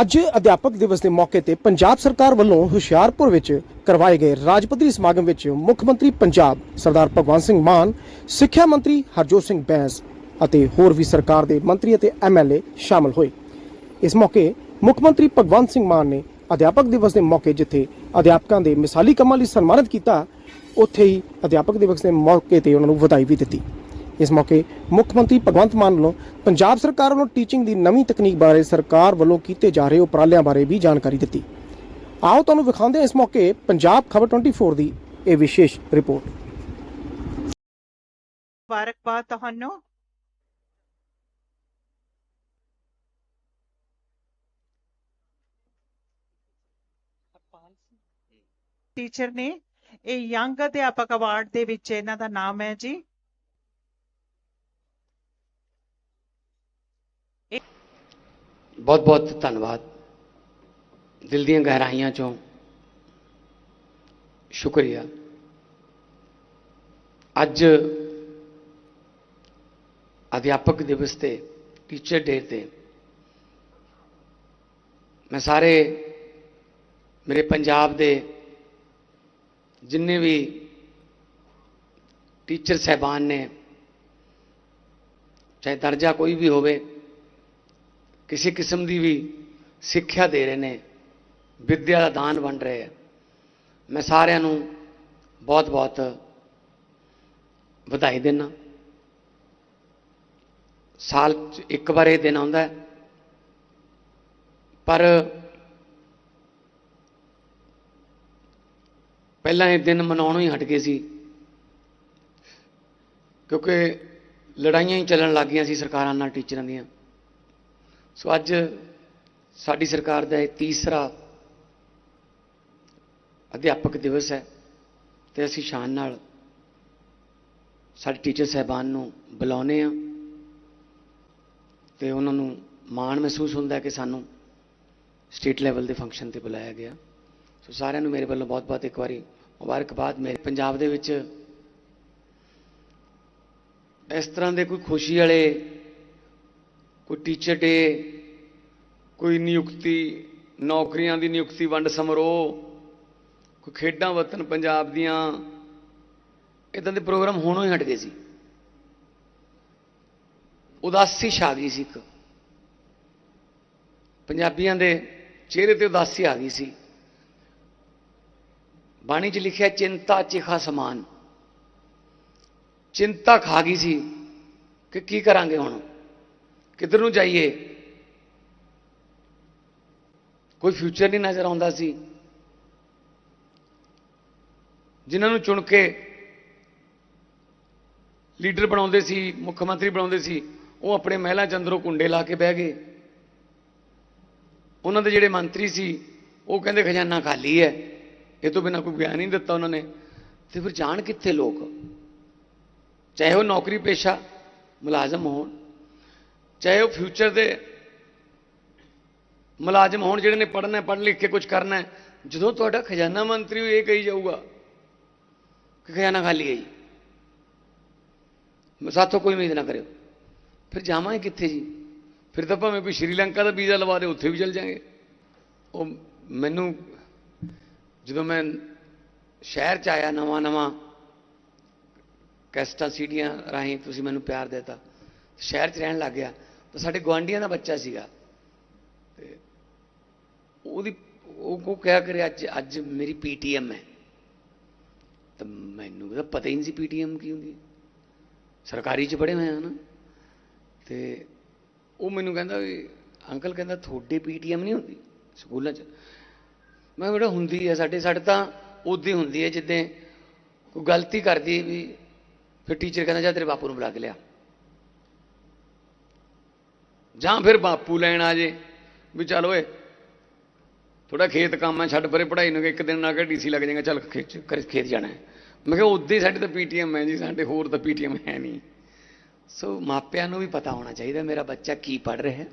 ਅੱਜ ਅਧਿਆਪਕ ਦਿਵਸ ਦੇ ਮੌਕੇ ਤੇ ਪੰਜਾਬ ਸਰਕਾਰ ਵੱਲੋਂ ਹੁਸ਼ਿਆਰਪੁਰ ਵਿੱਚ ਕਰਵਾਏ ਗਏ ਰਾਜ ਪੱਧਰੀ ਸਮਾਗਮ ਵਿੱਚ ਮੁੱਖ ਮੰਤਰੀ ਪੰਜਾਬ ਸਰਦਾਰ ਭਗਵੰਤ ਸਿੰਘ ਮਾਨ, ਸਿੱਖਿਆ ਮੰਤਰੀ ਹਰਜੋਤ ਸਿੰਘ ਬੈਂਸ ਅਤੇ ਹੋਰ ਵੀ ਸਰਕਾਰ ਦੇ ਮੰਤਰੀ ਅਤੇ ਐਮਐਲਏ ਸ਼ਾਮਲ ਹੋਏ। ਇਸ ਮੌਕੇ ਮੁੱਖ ਮੰਤਰੀ ਭਗਵੰਤ ਸਿੰਘ ਮਾਨ ਨੇ ਅਧਿਆਪਕ ਦਿਵਸ ਦੇ ਮੌਕੇ ਜਿੱਥੇ ਅਧਿਆਪਕਾਂ ਦੇ ਮਿਸਾਲੀ ਕੰਮਾਂ ਲਈ ਸਨਮਾਨਿਤ ਕੀਤਾ, ਉੱਥੇ ਹੀ ਅਧਿਆਪਕ ਦਿਵਸ ਦੇ ਮੌਕੇ ਤੇ ਉਹਨਾਂ ਨੂੰ ਵਧਾਈ ਵੀ ਦਿੱਤੀ। ਇਸ ਮੌਕੇ ਮੁੱਖ ਮੰਤਰੀ ਭਗਵੰਤ ਮਾਨ ਵੱਲੋਂ ਪੰਜਾਬ ਸਰਕਾਰ ਵੱਲੋਂ ਟੀਚਿੰਗ ਦੀ ਨਵੀਂ ਤਕਨੀਕ ਬਾਰੇ ਸਰਕਾਰ ਵੱਲੋਂ ਕੀਤੇ ਜਾ ਰਹੇ ਉਪਰਾਲਿਆਂ ਬਾਰੇ ਵੀ ਜਾਣਕਾਰੀ ਦਿੱਤੀ। ਆਓ ਤੁਹਾਨੂੰ ਵਿਖਾਉਂਦੇ ਹਾਂ ਇਸ ਮੌਕੇ ਪੰਜਾਬ ਖਬਰ 24 ਦੀ ਇਹ ਵਿਸ਼ੇਸ਼ ਰਿਪੋਰਟ। ਮੁਬਾਰਕਬਾਦ ਤੁਹਾਨੂੰ। ਟੀਚਰ ਨੇ ਇਹ ਯੰਗ ਅਧਿਆਪਕ ਅਵਾਰਡ ਦੇ ਵਿੱਚ ਇਹਨਾਂ ਦਾ ਨਾਮ ਹੈ ਜੀ। ਬਹੁਤ ਬਹੁਤ ਧੰਨਵਾਦ। ਦਿਲ ਦੀਆਂ ਗਹਿਰਾਈਆਂ ਚੋਂ ਸ਼ੁਕਰੀਆ। ਅੱਜ ਅਧਿਆਪਕ ਦਿਵਸ ਤੇ ਟੀਚਰ ਡੇ ਤੇ ਮੈਂ ਸਾਰੇ ਮੇਰੇ ਪੰਜਾਬ ਦੇ ਜਿੰਨੇ ਵੀ ਟੀਚਰ ਸਹਿਬਾਨ ਨੇ, ਚਾਹੇ ਦਰਜਾ ਕੋਈ ਵੀ ਹੋਵੇ ਕਿਸੇ ਕਿਸਮ ਦੀ ਵੀ ਸਿੱਖਿਆ ਦੇ ਰਹੇ ਨੇ, ਵਿੱਦਿਆ ਦਾ ਦਾਨ ਬਣ ਰਹੇ ਆ। ਮੈਂ ਸਾਰਿਆਂ ਨੂੰ ਬਹੁਤ ਬਹੁਤ ਵਧਾਈ ਦਿੰਦਾ। ਸਾਲ 'ਚ ਇੱਕ ਵਾਰ ਇਹ ਦਿਨ ਆਉਂਦਾ ਪਰ ਪਹਿਲਾਂ ਇਹ ਦਿਨ ਮਨਾਉਣੋਂ ਹੀ ਹਟ ਗਏ ਸੀ। ਕਿਉਂਕਿ ਲੜਾਈਆਂ ਹੀ ਚੱਲਣ ਲੱਗ ਗਈਆਂ ਸੀ ਸਰਕਾਰਾਂ ਨਾਲ, ਟੀਚਰਾਂ ਦੀਆਂ। ਸੋ ਅੱਜ ਸਾਡੀ ਸਰਕਾਰ ਦਾ ਇਹ ਤੀਸਰਾ ਅਧਿਆਪਕ ਦਿਵਸ ਹੈ ਤੇ ਅਸੀਂ ਸ਼ਾਨ ਨਾਲ ਸਾਡੇ ਟੀਚਰ ਸਹਿਬਾਨ ਨੂੰ ਬੁਲਾਉਨੇ ਆ ਤੇ ਉਹਨਾਂ ਨੂੰ ਮਾਣ ਮਹਿਸੂਸ ਹੁੰਦਾ ਕਿ ਸਾਨੂੰ ਸਟੇਟ ਲੈਵਲ ਦੇ ਫੰਕਸ਼ਨ ਤੇ ਬੁਲਾਇਆ ਗਿਆ। ਸੋ ਸਾਰਿਆਂ ਨੂੰ ਮੇਰੇ ਵੱਲੋਂ ਬਹੁਤ-ਬਹੁਤ ਇੱਕ ਵਾਰੀ ਮੁਬਾਰਕਬਾਦ। ਮੇਰੇ ਪੰਜਾਬ ਦੇ ਵਿੱਚ ਇਸ ਤਰ੍ਹਾਂ ਦੇ ਕੋਈ ਖੁਸ਼ੀ ਵਾਲੇ ਕੋਈ ਟੀਚਰ ਡੇ ਕੋਈ ਨਿਯੁਕਤੀ, ਨੌਕਰੀਆਂ ਦੀ ਨਿਯੁਕਤੀ, ਵੰਡ ਸਮਾਰੋਹ, ਕੋਈ ਖੇਡਾਂ ਵਤਨ ਪੰਜਾਬ ਦੀਆਂ ਇਦਾਂ ਦੇ ਪ੍ਰੋਗਰਾਮ ਹੋਣੋਂ ਹੀ ਹਟ ਗਏ ਸੀ। ਉਦਾਸੀ ਛਾ ਗਈ ਸੀ ਇੱਕ। ਪੰਜਾਬੀਆਂ ਦੇ ਚਿਹਰੇ ਤੇ ਉਦਾਸੀ ਆ ਗਈ ਸੀ। ਬਾਣੀ 'ਚ ਲਿਖਿਆ, ਚਿੰਤਾ ਚਿਖਾ ਸਮਾਨ। ਚਿੰਤਾ ਖਾ ਗਈ ਸੀ ਕਿ ਕੀ ਕਰਾਂਗੇ ਹੁਣ? ਕਿੱਧਰ ਨੂੰ ਜਾਈਏ? ਕੋਈ ਫਿਊਚਰ ਨਹੀਂ ਨਜ਼ਰ ਆਉਂਦਾ ਸੀ। ਜਿਨ੍ਹਾਂ ਨੂੰ ਚੁਣ ਕੇ ਲੀਡਰ ਬਣਾਉਂਦੇ ਸੀ, ਮੁੱਖ ਮੰਤਰੀ ਬਣਾਉਂਦੇ ਸੀ, ਉਹ ਆਪਣੇ ਮਹਿਲਾ ਚੰਦਰੋਂ ਕੁੰਡੇ ਲਾ ਕੇ ਬਹਿ ਗਏ। ਉਹਨਾਂ ਦੇ ਜਿਹੜੇ ਮੰਤਰੀ ਸੀ, ਉਹ ਕਹਿੰਦੇ ਖਜ਼ਾਨਾ ਖਾਲੀ ਹੈ। ਇਹ ਤੋਂ ਬਿਨਾ ਕੋਈ ਬਿਆਨ ਨਹੀਂ ਦਿੱਤਾ ਉਹਨਾਂ ਨੇ। ਤੇ ਫਿਰ ਜਾਣ ਕਿੱਥੇ ਲੋਕ? ਚਾਹੇ ਉਹ ਨੌਕਰੀ ਪੇਸ਼ਾ, ਮੁਲਾਜ਼ਮ ਹੋਣ। ਚਾਹੇ ਉਹ ਫਿਊਚਰ ਦੇ ਮੁਲਾਜ਼ਮ ਹੋਣ ਜਿਹੜੇ ਨੇ ਪੜ੍ਹਨਾ ਪੜ੍ਹ ਲਿਖ ਕੇ ਕੁਝ ਕਰਨਾ ਹੈ, ਜਦੋਂ ਤੁਹਾਡਾ ਖਜ਼ਾਨਾ ਮੰਤਰੀ ਇਹ ਕਹੀ ਜਾਊਗਾ ਕਿ ਖਜ਼ਾਨਾ ਖਾਲੀ ਹੈ ਜੀ। ਸਾਥੋਂ ਕੋਈ ਉਮੀਦ ਨਾ ਕਰਿਓ। ਫਿਰ ਜਾਵਾਂਗੇ ਕਿੱਥੇ ਜੀ? ਫਿਰ ਤਾਂ ਭਾਵੇਂ ਕੋਈ ਸ਼੍ਰੀਲੰਕਾ ਦਾ ਵੀਜ਼ਾ ਲਵਾ ਦੇ, ਉੱਥੇ ਵੀ ਚਲ ਜਾਾਂਗੇ। ਉਹ ਮੈਨੂੰ ਜਦੋਂ ਮੈਂ ਸ਼ਹਿਰ ਚ ਆਇਆ ਨਵਾਂ ਨਵਾਂ ਕੈਸਟਾਂ ਸੀਡੀਆਂ ਰਾਹੀਂ ਤੁਸੀਂ ਮੈਨੂੰ ਪਿਆਰ ਦਿੱਤਾ। ਸ਼ਹਿਰ 'ਚ ਰਹਿਣ ਲੱਗ ਗਿਆ, ਤਾਂ ਸਾਡੇ ਗਵਾਂਡੀਆਂ ਦਾ ਬੱਚਾ ਸੀਗਾ। ਤੇ ਉਹਦੀ, ਉਹ ਕੋ ਕਿਹਾ ਕਰੇ, ਅੱਜ ਅੱਜ ਮੇਰੀ ਪੀਟੀਐਮ ਹੈ। ਤਾਂ ਮੈਨੂੰ ਤਾਂ ਪਤਾ ਹੀ ਨਹੀਂ ਸੀ ਪੀਟੀਐਮ ਕੀ ਹੁੰਦੀ ਸਰਕਾਰੀ 'ਚ ਪੜ੍ਹੇ ਹੋਏ ਆ ਨਾ। ਤੇ ਉਹ ਮੈਨੂੰ ਕਹਿੰਦਾ ਵੀ, ਅੰਕਲ ਕਹਿੰਦਾ, ਤੁਹਾਡੇ ਪੀਟੀਐਮ ਨਹੀਂ ਹੁੰਦੀ ਸਕੂਲਾਂ 'ਚ? ਮੈਂ ਬੇਟਾ, ਹੁੰਦੀ ਹੈ। ਸਾਡੇ ਸਾਡੇ ਤਾਂ ਉਦੋਂ ਹੀ ਹੁੰਦੀ ਹੈ, ਜਿੱਦਾਂ ਕੋਈ ਗਲਤੀ ਕਰਦੀ ਵੀ, ਫਿਰ ਟੀਚਰ ਕਹਿੰਦਾ, ਜਾ ਤੇਰੇ ਬਾਪੂ ਨੂੰ ਬੁਲਾ ਕੇ ਲਿਆ। ਜਾਂ ਫਿਰ ਬਾਪੂ ਲੈਣ ਆ ਜੇ। ਵੀ ਚੱਲ ਓਏ ਥੋੜਾ ਖੇਤ ਕੰਮ ਹੈ, ਛੱਡ ਪਰੇ ਪੜਾਈ ਨੂੰ ਇੱਕ ਦਿਨ ਨਾ ਕੇ ਡੀਸੀ ਲੱਗ ਜਾਏਗਾ, ਚੱਲ ਖੇਤ ਕਰ- ਖੇਤ ਜਾਣਾ ਮੈਂ ਕਿਹਾ ਉਦੋਂ ਹੀ ਸਾਡੇ ਤਾਂ ਪੀਟੀਐਮ ਹੈ ਜੀ, ਸਾਡੇ ਹੋਰ ਤਾਂ ਪੀਟੀਐਮ ਹੈ ਨਹੀਂ। ਸੋ ਮਾਪਿਆਂ ਨੂੰ ਵੀ ਪਤਾ ਹੋਣਾ ਚਾਹੀਦਾ ਮੇਰਾ ਬੱਚਾ ਕੀ ਪੜ ਰਿਹਾ ਹੈ।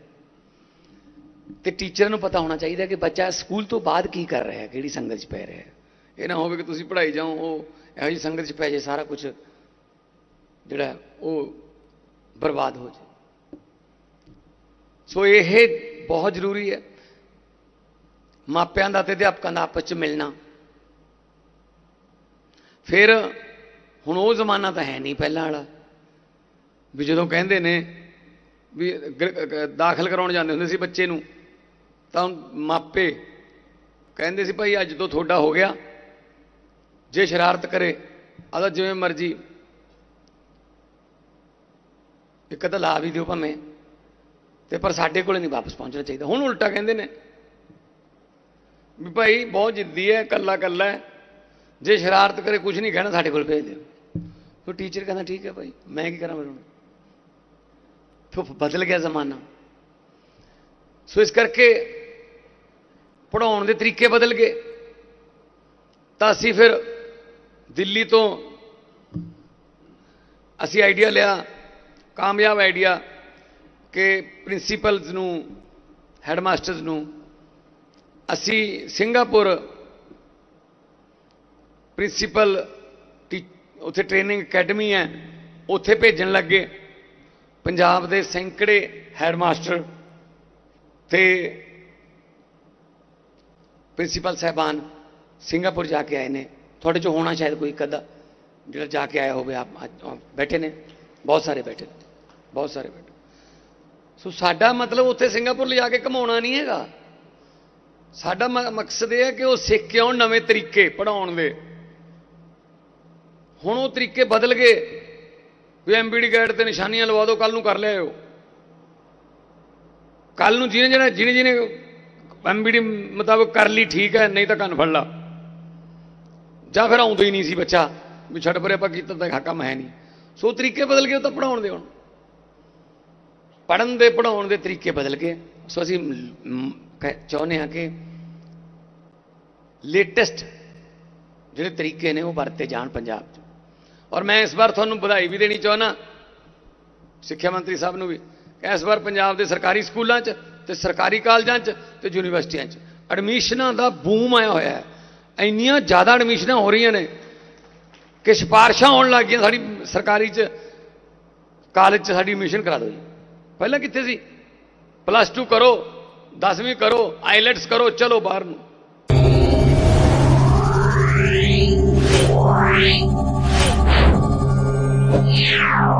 ਤੇ ਟੀਚਰ ਨੂੰ ਪਤਾ ਹੋਣਾ ਚਾਹੀਦਾ ਕਿ ਬੱਚਾ ਸਕੂਲ ਤੋਂ ਬਾਅਦ ਕੀ ਕਰ ਰਿਹਾ ਹੈ, ਕਿਹੜੀ ਸੰਗਤ 'ਚ ਪੈ ਰਿਹਾ ਹੈ। ਇਹ ਨਾ ਹੋਵੇ ਕਿ ਤੁਸੀਂ ਪੜਾਈ ਜਾਓ, ਉਹ ਇਹੋ ਜਿਹੀ ਸੰਗਤ 'ਚ ਪੈ ਜੇ ਸਾਰਾ ਕੁਝ ਜਿਹੜਾ ਉਹ ਬਰਬਾਦ ਹੋ ਜਾਏ। ਸੋ ਇਹ ਬਹੁਤ ਜ਼ਰੂਰੀ ਹੈ। ਮਾਪਿਆਂ ਦਾ ਤੇ ਅਧਿਆਪਕਾਂ ਦਾ ਆਪਸ ਚ ਮਿਲਣਾ। ਫਿਰ ਹੁਣ ਉਹ ਜ਼ਮਾਨਾ ਤਾਂ ਹੈ ਨਹੀਂ ਪਹਿਲਾਂ ਵਾਲਾ। ਵੀ ਜਦੋਂ ਕਹਿੰਦੇ ਨੇ ਵੀ ਦਾਖਲ ਕਰਾਉਣ ਜਾਂਦੇ ਹੁੰਦੇ ਸੀ ਬੱਚੇ ਨੂੰ, ਤਾਂ ਮਾਪੇ ਕਹਿੰਦੇ ਸੀ, ਭਾਈ ਅੱਜ ਤੋਂ ਤੁਹਾਡਾ ਹੋ ਗਿਆ। ਜੇ ਸ਼ਰਾਰਤ ਕਰੇ ਆਦਾ ਜਿਵੇਂ ਮਰਜ਼ੀ ਇੱਕ ਤਾਂ ਲਾ ਵੀ ਦਿਓ ਭਾਵੇਂ। ਤੇ ਪਰ ਸਾਡੇ ਕੋਲੇ ਨਹੀਂ ਵਾਪਸ ਪਹੁੰਚਣਾ ਚਾਹੀਦਾ। ਹੁਣ ਉਲਟਾ ਕਹਿੰਦੇ ਨੇ ਵੀ ਭਾਈ ਬਹੁਤ ਜਿੱਦੀ ਹੈ, ਕੱਲਾ ਕੱਲਾ ਜੇ ਸ਼ਰਾਰਤ ਕਰੇ ਕੁਝ ਨਹੀਂ ਕਹਿਣਾ, ਸਾਡੇ ਕੋਲ ਭੇਜ ਦਿਓ ਉਹ ਟੀਚਰ ਕਹਿੰਦਾ, ਠੀਕ ਹੈ ਭਾਈ, ਮੈਂ ਕੀ ਕਰਾਂ ਫਿਰ ਹੁਣ? ਫਿਰ ਬਦਲ ਗਿਆ ਜ਼ਮਾਨਾ। ਸੋ ਇਸ ਕਰਕੇ ਪੜਾਉਣ ਦੇ ਤਰੀਕੇ ਬਦਲ ਗਏ। ਤਾਂ ਅਸੀਂ ਫਿਰ ਦਿੱਲੀ ਤੋਂ ਅਸੀਂ ਆਈਡੀਆ ਲਿਆ, ਕਾਮਯਾਬ ਆਈਡੀਆ ਕਿ ਪ੍ਰਿੰਸੀਪਲਸ ਨੂੰ, ਹੈਡਮਾਸਟਰਸ ਨੂੰ, ਅਸੀਂ ਸਿੰਗਾਪੁਰ ਪ੍ਰਿੰਸੀਪਲ ਟੀ- ਉੱਥੇ ਟ੍ਰੇਨਿੰਗ ਅਕੈਡਮੀ ਹੈ, ਉੱਥੇ ਭੇਜਣ ਲੱਗੇ ਪੰਜਾਬ ਦੇ ਸੈਂਕੜੇ ਹੈਡਮਾਸਟਰ ਤੇ ਪ੍ਰਿੰਸੀਪਲ ਸਾਹਿਬਾਨ ਸਿੰਗਾਪੁਰ ਜਾ ਕੇ ਆਏ ਨੇ। ਤੁਹਾਡੇ ਚੋਂ ਹੋਣਾ ਸ਼ਾਇਦ ਕੋਈ ਇੱਕ ਅੱਧਾ, ਜਿਹੜਾ ਜਾ ਕੇ ਆਇਆ ਹੋਵੇ, ਆਪ ਅੱਜ ਬੈਠੇ ਨੇ। ਬਹੁਤ ਸਾਰੇ ਬੈਠੇ ਨੇ, ਬਹੁਤ ਸਾਰੇ ਬੈਠੇ ਸੋ ਸਾਡਾ ਮਤਲਬ ਉੱਥੇ ਸਿੰਗਾਪੁਰ ਲਿਜਾ ਕੇ ਕਮਾਉਣਾ ਨਹੀਂ ਹੈਗਾ। ਸਾਡਾ ਮ- ਮਕਸਦ ਇਹ ਹੈ ਕਿ ਉਹ ਸਿੱਖ ਕੇ ਆਉਣ ਨਵੇਂ ਤਰੀਕੇ ਪੜਾਉਣ ਦੇ। ਹੁਣ ਉਹ ਤਰੀਕੇ ਬਦਲ ਗਏ। ਵੀ ਐਮਬੀਡੀ ਗਾਈਡ ਤੇ ਨਿਸ਼ਾਨੀਆਂ ਲਵਾ ਦਿਓ ਕੱਲ ਨੂੰ ਕਰ ਲਿਆਇਓ। ਕੱਲ ਨੂੰ ਜਿਹਨੇ ਜਿਹੜਾ ਜਿਹਨੇ ਜਿਹਨੇ ਐਮਬੀਡੀ ਮੁਤਾਬਕ ਕਰ ਲਈ, ਠੀਕ ਹੈ, ਨਹੀਂ ਤਾਂ ਕੰਨ ਫੜ ਲਾ। ਜਾਂ ਫਿਰ ਆਉਂਦਾ ਹੀ ਨਹੀਂ ਸੀ ਬੱਚਾ, ਵੀ ਛੱਡ ਪਰੇ ਆਪਾਂ ਕੀਤਾ ਤਾਂ ਕੰਮ ਹੈ ਨਹੀਂ। ਸੋ ਉਹ ਤਰੀਕੇ ਬਦਲ ਗਏ, ਉਹ ਤਾਂ ਪੜਾਉਣ ਦੇ ਹੁਣ। ਪੜਨ ਦੇ ਪੜਾਉਣ ਦੇ ਤਰੀਕੇ ਬਦਲ ਗਏ। ਸੋ ਅਸੀਂ ਕਹਿ- ਚਾਹੁੰਦੇ ਹਾਂ ਕਿ ਲੇਟੈਸਟ ਜਿਹੜੇ ਤਰੀਕੇ ਨੇ ਉਹ ਵਰਤੇ ਜਾਣ ਪੰਜਾਬ 'ਚ। ਔਰ ਮੈਂ ਇਸ ਵਾਰ ਤੁਹਾਨੂੰ ਵਧਾਈ ਵੀ ਦੇਣੀ ਚਾਹੁੰਦਾ। ਸਿੱਖਿਆ ਮੰਤਰੀ ਸਾਹਿਬ ਨੂੰ ਵੀ। ਇਸ ਵਾਰ ਪੰਜਾਬ ਦੇ ਸਰਕਾਰੀ ਸਕੂਲਾਂ 'ਚ ਤੇ ਸਰਕਾਰੀ ਕਾਲਜਾਂ 'ਚ ਤੇ ਯੂਨੀਵਰਸਿਟੀਆਂ 'ਚ। ਐਡਮਿਸ਼ਨਾਂ ਦਾ ਬੂਮ ਆਇਆ ਹੋਇਆ ਹੈ। ਇੰਨੀਆਂ ਜ਼ਿਆਦਾ ਐਡਮਿਸ਼ਨਾਂ ਹੋ ਰਹੀਆਂ ਨੇ ਕਿ ਸਿਫਾਰਸ਼ਾਂ ਆਉਣ ਲੱਗ ਗਈਆਂ। ਸਾਡੀ ਸਰਕਾਰੀ 'ਚ, ਕਾਲਜ 'ਚ ਸਾਡੀ ਐਡਮਿਸ਼ਨ ਕਰਾ ਦਿਓ ਜੀ। ਪਹਿਲਾਂ ਕਿੱਥੇ ਸੀ? ਪਲੱਸ 2 ਕਰੋ 10ਵੀਂ ਕਰੋ ਆਈਲੈਟਸ ਕਰੋ ਚਲੋ ਬਾਹਰ ਨੂੰ। Yeah.